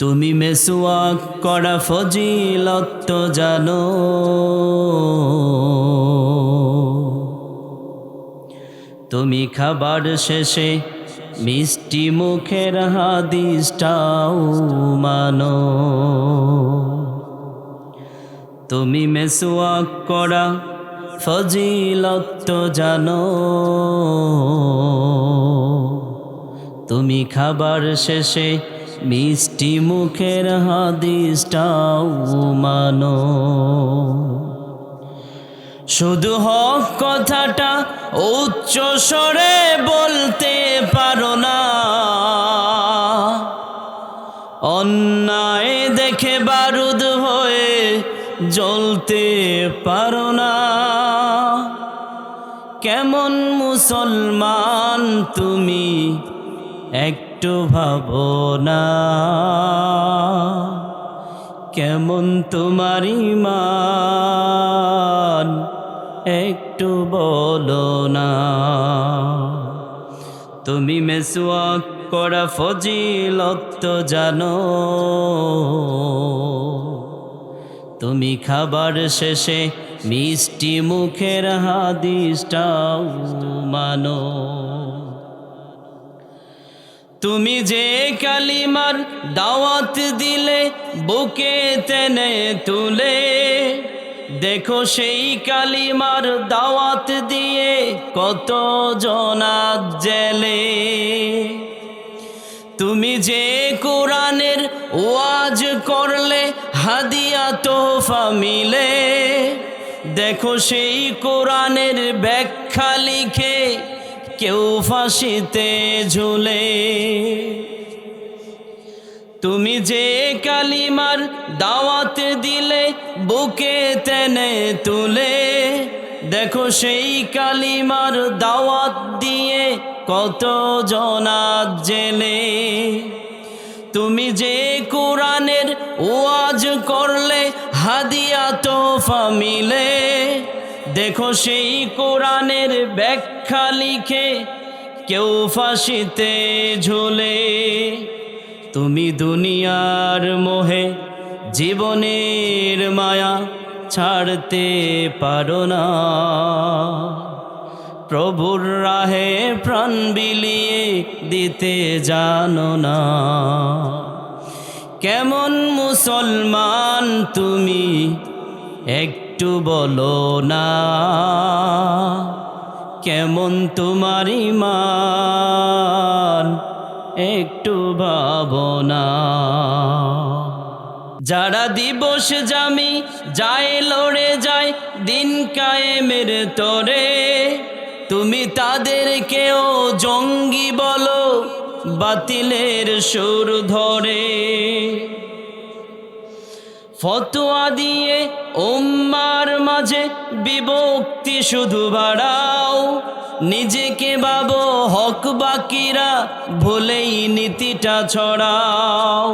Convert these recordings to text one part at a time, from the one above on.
তুমি মেসুয়াক করা ফজিলত জানো। তুমি খাবার শেষে মিষ্টি মুখের হাদিসটাও মানো। তুমি মেসুয়াক করা ফজিলত জানো। তুমি খাবার শেষে মিষ্টি মুখের হাদিসটাও মানো। শুধু হক কথাটা উচ্চ স্বরে বলতে পারো না। অন্যায় দেখে বারুদ হয়ে জ্বলতে পারো না। কেমন মুসলমান তুমি একটু ভাবো না কেমন তোমার ইমান একটু বলো না। তুমি মেসুয়াক করা ফজিলত জানো। তুমি খাবার শেষে মিষ্টি মুখের হাদিসটাও মানো। তুমি যে কালিমার দাওয়াত দিলে, বুকে তেনে তুলে। দেখো সেই কালিমার দাওয়াত দিয়ে কত জনাত জেলে। তুমি যে কোরআনের ওয়াজ করলে, হাদিয়া তোহফা মিলে। দেখো সেই কোরআনের ব্যাখ্যা লিখে কেউ ফাঁসিতে ঝুলে। তুমি যে কালিমার দাওয়াত দিলে, বুকে তেনে তুলে। দেখো সেই কালিমার দাওয়াত দিয়ে কত জনাত জেলে। তুমি যে কোরআনের ওয়াজ করলে, হাদিয়া তোফা মিলে। দেখো সেই কোরআনের ব্যাখ্যা লিখে কেউ ফাঁসিতে ঝোলে। তুমি দুনিয়ার মোহে জীবনের মায়া ছাড়তে পারো না। প্রভুর রাহে প্রাণ বিলিয়ে দিতে জানো না। কেমন মুসলমান তুমি একটু বলো না, কেমন তোমার ইমান? একটু ভাবনা যারা দিবস জামি যায় লড়ে যায়, দিন কায়েমের তোরে। তুমি তাদেরকেও জঙ্গি বলো, বাতিলের সুর ধরে। ফতোয়া দিয়ে উম্মার মাঝে বিভক্তি শুধু বাড়াও। নিজেকে ভাবো হক বাকিরা ভুলেই নীতিটা ছড়াও।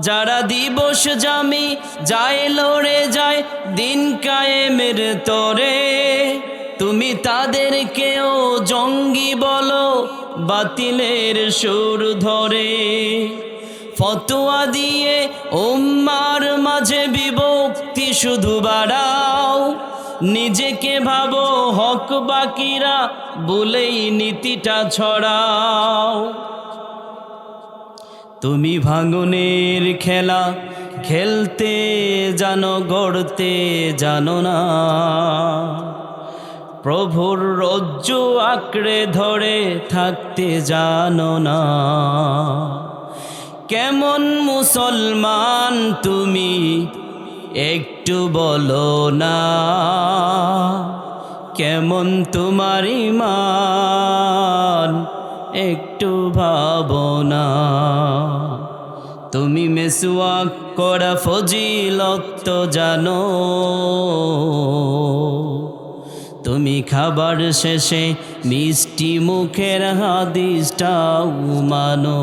যারা দিবস জামি যায় লড়ে যায় দিন কায়েমের তোরে, তুমি তাদেরকেও জঙ্গি বলো, বাতিলের সুর ধরে। ফতোয়া দিয়ে উম্মার মাঝে বিভক্তি শুধু বাড়াও। নিজেকে ভাবো হক বাকিরা, বলেই নীতিটা ছড়াও। তুমি ভাঙনের খেলা, খেলতে জানো, গড়তে জানো না। প্রভুর রজ্জু আঁকড়ে ধরে থাকতে জানো না। কেমন মুসলমান তুমি? একটু বলো না। কেমন তোমার ইমান একটু ভাবনা তুমি মেসুয়াক করা ফজিলত জানো। তুমি খাবার শেষে মিষ্টি মুখের হাদিসটাও মানো।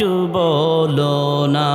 একটু বলো না।